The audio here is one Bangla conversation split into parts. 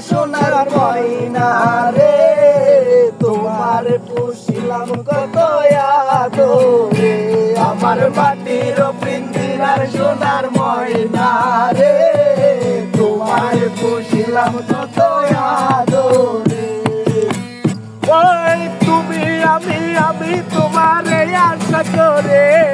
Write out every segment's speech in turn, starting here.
সোনার ময়না রে। তোমার পুষিলাম কত আদরে। আমার মাটির পিন্দিরার সোনার ময়না রে। তোমার পুষিলাম কত আদরে। তুমি আমি আমি তোমার আশা করে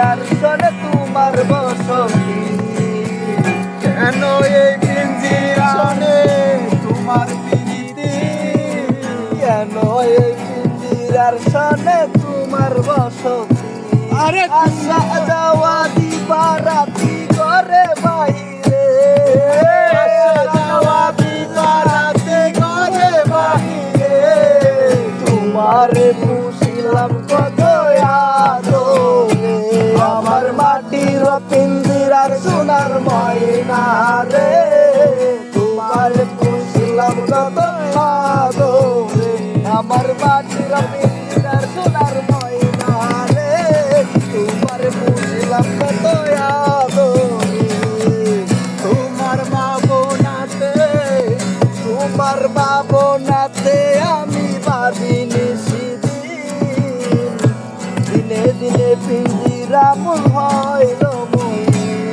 পিঞ্জিরার শোনে তোমার বসতি। কেন এই পিঞ্জিরা শোনে তোমার পিঞ্জি কেন এই পিঞ্জিরার শোনে তোমার বসতি? আরে আসা যাওয়া দিবা রাতি করে আসা যাওয়া দিবা রাতি করে তোমারে পিন্দিরার সোনার ময়না রে। তোমার পুষিলাম কত আমার মাটির পিন্দিরার সোনার ময়না রে। তোমার পুষিলাম কত আদরে। তোমার মা বোনাতে তোমার মা বোনাতে আমি ভাবিনি দিনে। দিনে পিঞ্জিরা মন মই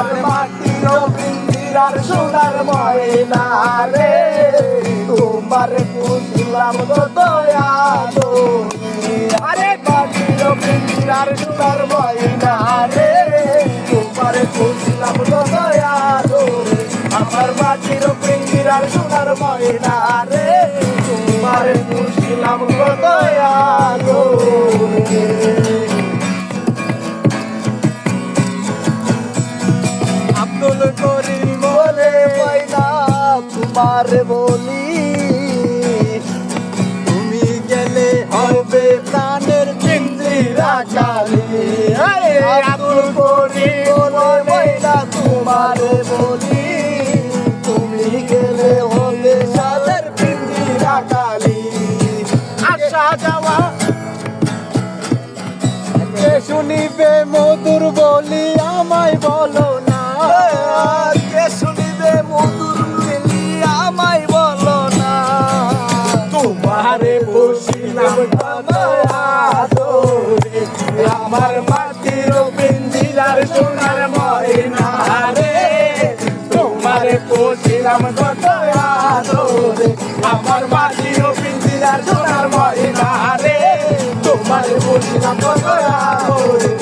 আবার মাটির পিন্দিরার সোনার ময়না রে। তোমার পুষলাম কত আদরে আরে মাটির পিন্দিরার সোনার ময়না রে। তোমার পুষলাম কত আদরে আমার মাটির পিন্দিরার সোনার ময়না রে। তোমার বলি, তুমি গেলে হবে প্রাণের চিন্দিরা কালে আব্দুল করিম পয়না তোমার বলি, তুমি গেলে হবে সাদের পিন্দিরা কালি আশা যাওয়া শুনিবে মধুর বলি, আমায় বলো সোনার ময়না রে, তোমার বসিলাম কত আদরে। আমার মাটির পিঞ্জিরার সোনার ময়না রে, তোমারে আমার মাটির